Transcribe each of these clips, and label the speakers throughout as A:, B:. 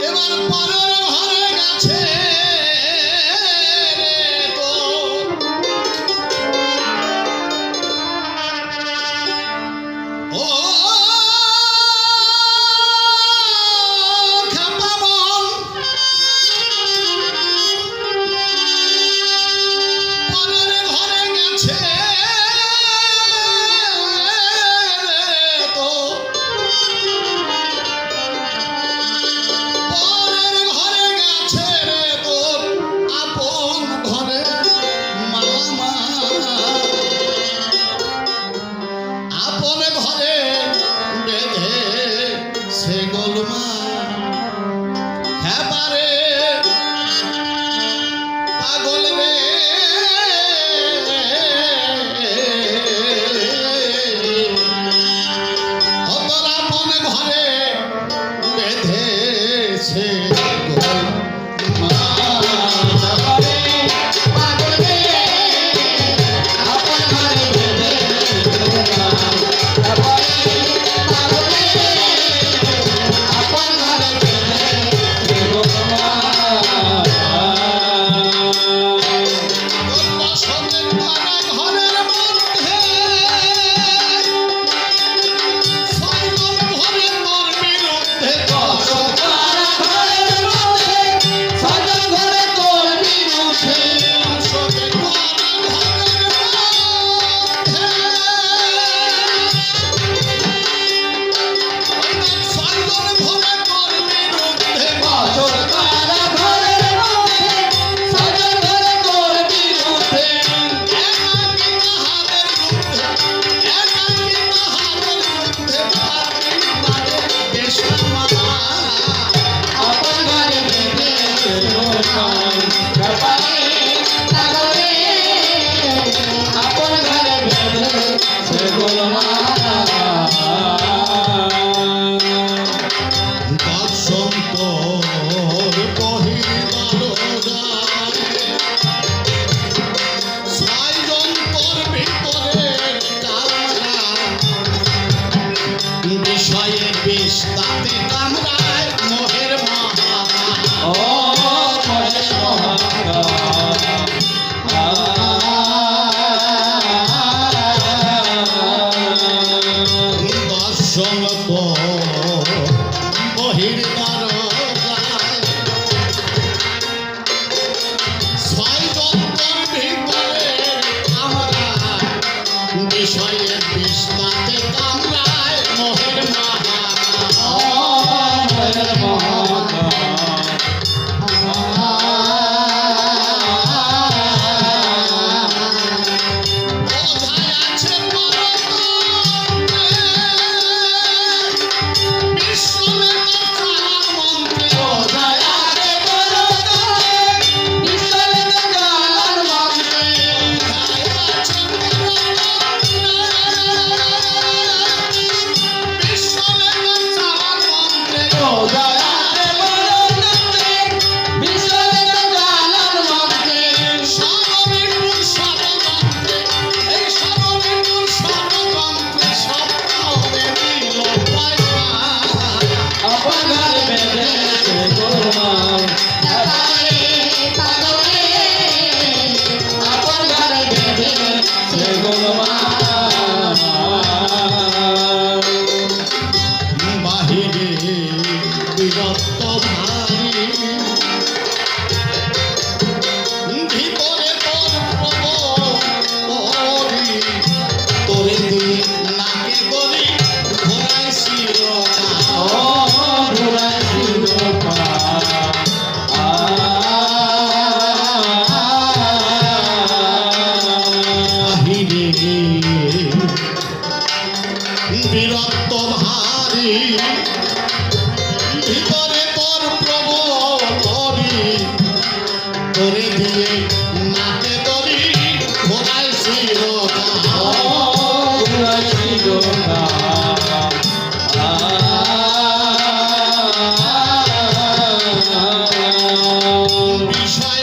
A: এবার আছে বিষয় বিষ্ণাতে কাম গোলমা বীরত্ব ভারী ভিতরে তোর প্রবল তরি করে দিয়ে নাকে তরি ঘোড়ায় ছিল ঘোড়ায় ছিল বিষয়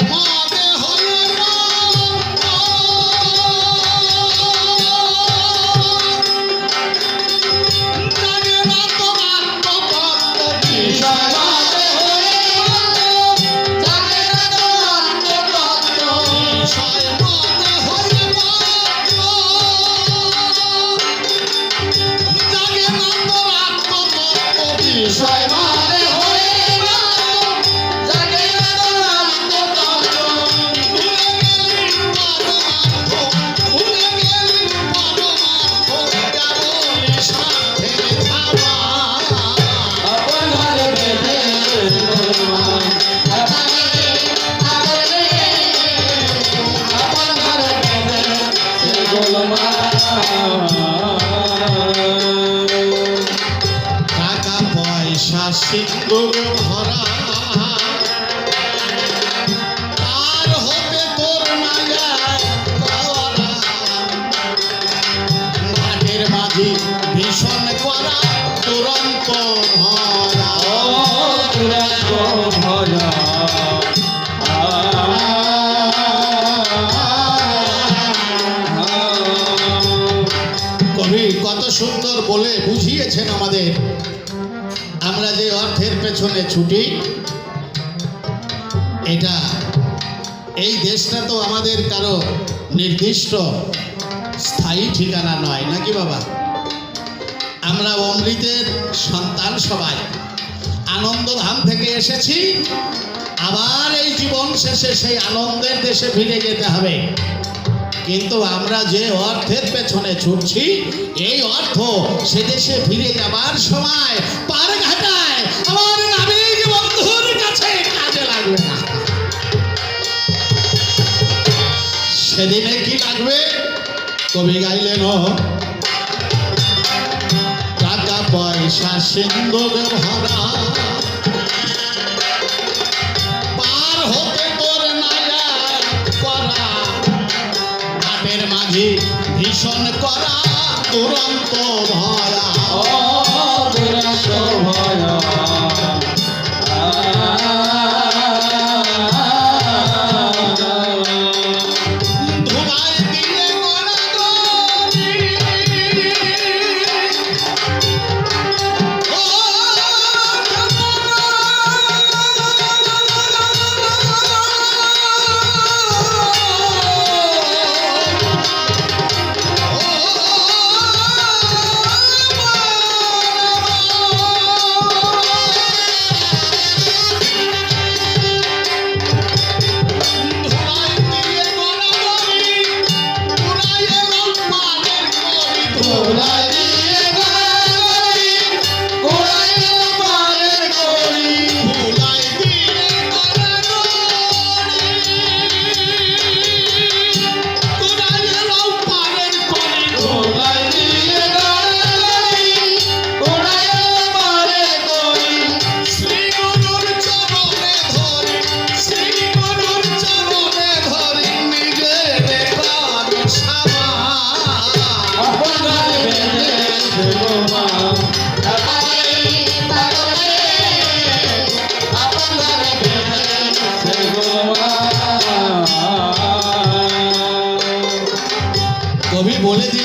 A: পেছনে ছুটি। এটা, এই দেশটা তো আমাদের কারও নির্দিষ্ট স্থায়ী ঠিকানা নয়, নাকি বাবা? আমরা অমৃতের সন্তান সবাই। আনন্দধাম থেকে এসেছি। আবার এই জীবন শেষে সেই আনন্দের দেশে ফিরে যেতে হবে। কিন্তু আমরা যে অর্থের পেছনে ছুটছি, এই অর্থ সে দেশে ফিরে যাবার সময় পার সেদিনে কি লাগবে? কবি গাইলেন টাকা পয়সা সিন্ধুক ভরা পার হতে তোর মাঝে ভীষণ করা, দুরন্ত ভরা।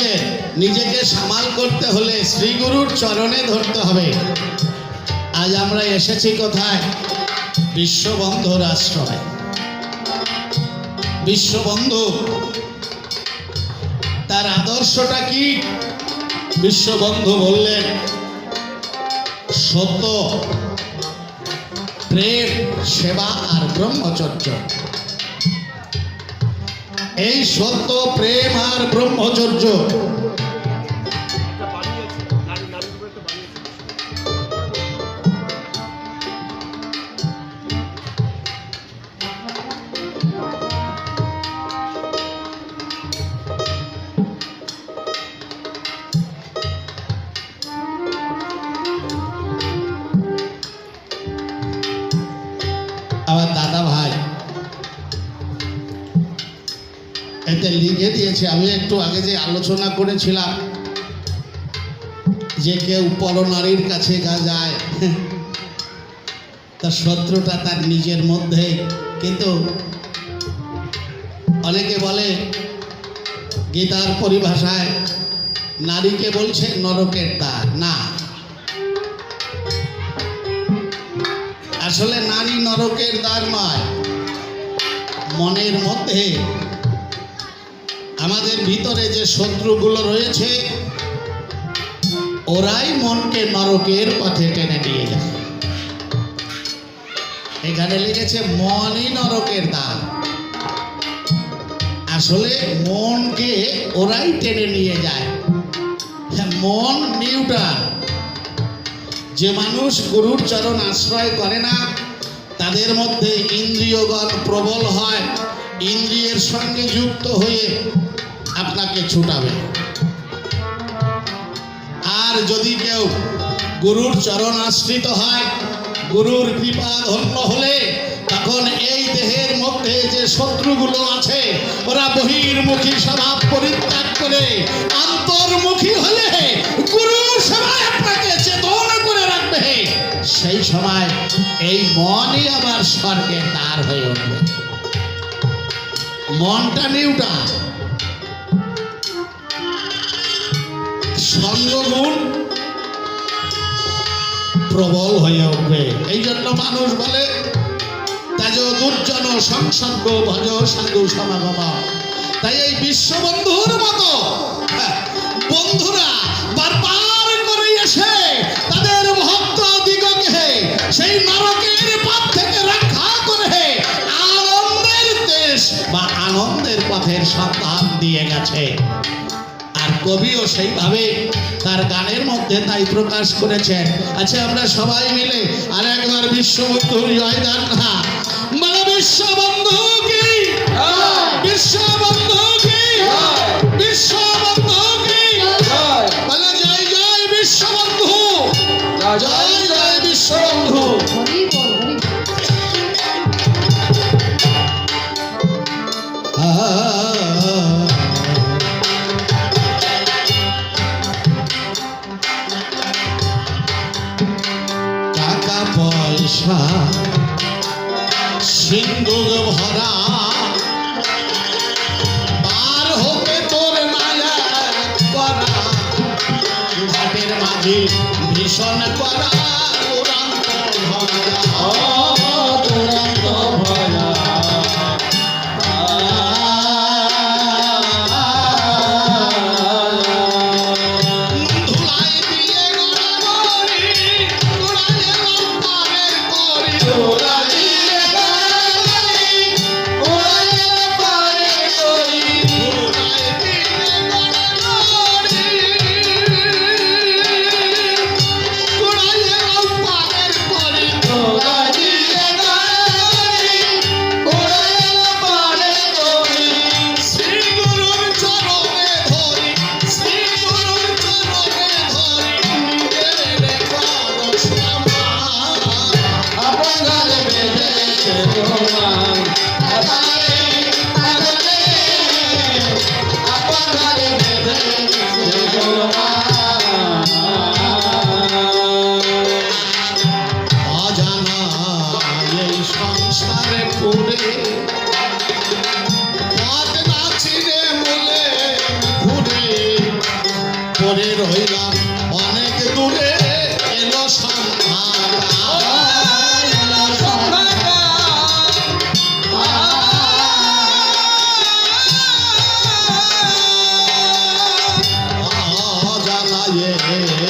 A: দিলেন নিজেকে সামাল করতে হলে শ্রীগুরুর চরণে ধরতে হবে। আজ আমরা এসেছি কোথায়? বিশ্ববন্ধুর আশ্রমে বিশ্ববন্ধু, তার আদর্শটা কি? বিশ্ববন্ধু বললেন, সত্য, প্রেম, সেবা আর ব্রহ্মচর্য। এই সত্য প্রেম আর ব্রহ্মচর্য এতে লিখে দিয়েছে, আমি একটু আগে যে আলোচনা করেছিলাম যে কেউ পরনারীর কাছে গা যায়, তার শত্রুটা তার নিজের মধ্যে। কিন্তু অনেকে বলে, গীতার পরিভাষায় নারীকে বলছে নরকের দ্বার। না। আসলে নারী নরকের দ্বার নয়, মনের মধ্যে আমাদের ভিতরে যে শত্রুগুলো রয়েছে ওরাই মনকে নরকের পথে টেনে নিয়ে যায়। এখানে লিখেছে মনই নরকের দ্বার। আসলে মনকে ওরাই টেনে নিয়ে যায়। হ্যাঁ, মন নিউট্রাল। যে মানুষ গুরুর চরণ আশ্রয় করে না তাদের মধ্যে ইন্দ্রিয়গণ প্রবল হয়। ইন্দ্রিয়ের সঙ্গে যুক্ত হয়ে আপনাকে ছুটাবে। আর যদি কেউ গুরুর চরণ আশ্রিত হয়, গুরুর কৃপা ধন্য হলে তখন এই দেহের মধ্যে যে শত্রুগুলো আছে, ওরা বহির্মুখী স্বভাব পরিত্যাগ করে অন্তর্মুখী হলে গুরু সবাই আপনাকে চেতন করে রাখবে। সেই সময় এই মনই আবার স্বর্গের দ্বার হয়ে উঠবে। মনটা নিউটা সঙ্গগুণ প্রবল হয়ে উঠবে। এই জন্য মানুষ বলে তাজ দুর্জন সংসর্গ ভজ সাধু সমাগম। তাই এই বিশ্ববন্ধুর মতো হ্যাঁ, বন্ধুরা বারবার করে এসে তাদের ভক্ত দিগকে সেই সন্ধান দিয়ে গেছে। আর কবিও সেইভাবে তার গানের মধ্যে তাই প্রকাশ করেছেন। আচ্ছা আমরা সবাই মিলে আর একবার বিশ্ববন্ধুর জয়দান না বলে বিশ্ববন্ধু কি? বিশ্ববন্ধু কি? বিশ্ববন্ধু কি? বলে জয় জয় বিশ্ববন্ধু। জয় জয়। yeah.